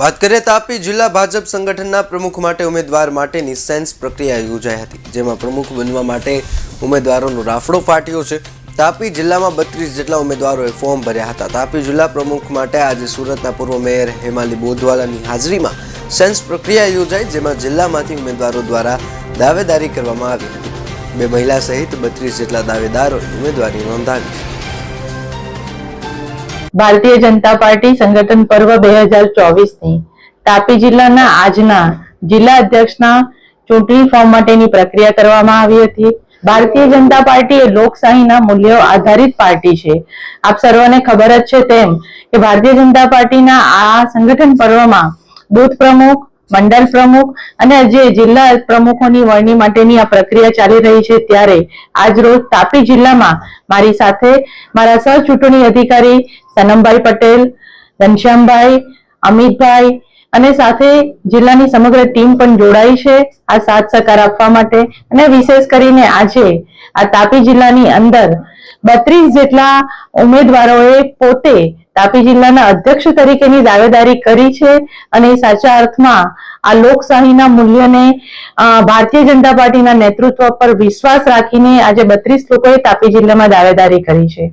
વાત કરીએ તાપી જિલ્લા ભાજપ સંગઠનના પ્રમુખ માટે ઉમેદવાર માટેની સેન્સ પ્રક્રિયા યોજાઈ હતી, જેમાં પ્રમુખ બનવા માટે ઉમેદવારોનો રાફડો ફાટ્યો છે. તાપી જિલ્લામાં બત્રીસ જેટલા ઉમેદવારોએ ફોર્મ ભર્યા હતા. તાપી જિલ્લા પ્રમુખ માટે આજે સુરતના પૂર્વ મેયર હેમાલી બોધવાલાની હાજરીમાં સેન્સ પ્રક્રિયા યોજાઈ, જેમાં જિલ્લામાંથી ઉમેદવારો દ્વારા દાવેદારી કરવામાં આવી હતી. બે મહિલા સહિત બત્રીસ જેટલા દાવેદારોએ ઉમેદવારી નોંધાવી ભારતીય જનતા પાર્ટી સંગઠન પર્વ બે હજાર ચોવીસની તાપી જિલ્લાના આજના જિલ્લા અધ્યક્ષના ચૂંટણી ફોર્મ માટેની પ્રક્રિયા કરવામાં આવી હતી. ભારતીય જનતા પાર્ટી એ લોકશાહીના મૂલ્યો આધારિત પાર્ટી છે. આપ સર્વને ખબર જ છે તેમ કે ભારતીય જનતા પાર્ટીના આ સંગઠન પર્વમાં બુથ પ્રમુખ મંડળ પ્રમુખ અને જે જિલ્લા પ્રમુખોની વરણી માટેની આ પ્રક્રિયા ચાલી રહી છે ત્યારે આજ રોજ તાપી જિલ્લામાં મારી સાથે મારા સહ ચૂંટણી અધિકારી સનમભાઈ પટેલ, ઘનશ્યામભાઈ, અમિતભાઈ અને સાથે જિલ્લાની સમગ્ર ટીમ પણ જોડાઈ છે આ સાથ સહકાર આપવા માટે અને વિશેષ કરીને આજે આ તાપી જિલ્લાની અંદર બત્રીસ જેટલા ઉમેદવારોએ પોતે તાપી જિલ્લાના અધ્યક્ષ તરીકેની દાવેદારી કરી છે અને સાચા અર્થમાં આ લોકશાહીના મૂલ્યને ભારતીય જનતા પાર્ટીના નેતૃત્વ પર વિશ્વાસ રાખીને આજે બત્રીસ લોકોએ તાપી જિલ્લામાં દાવેદારી કરી છે.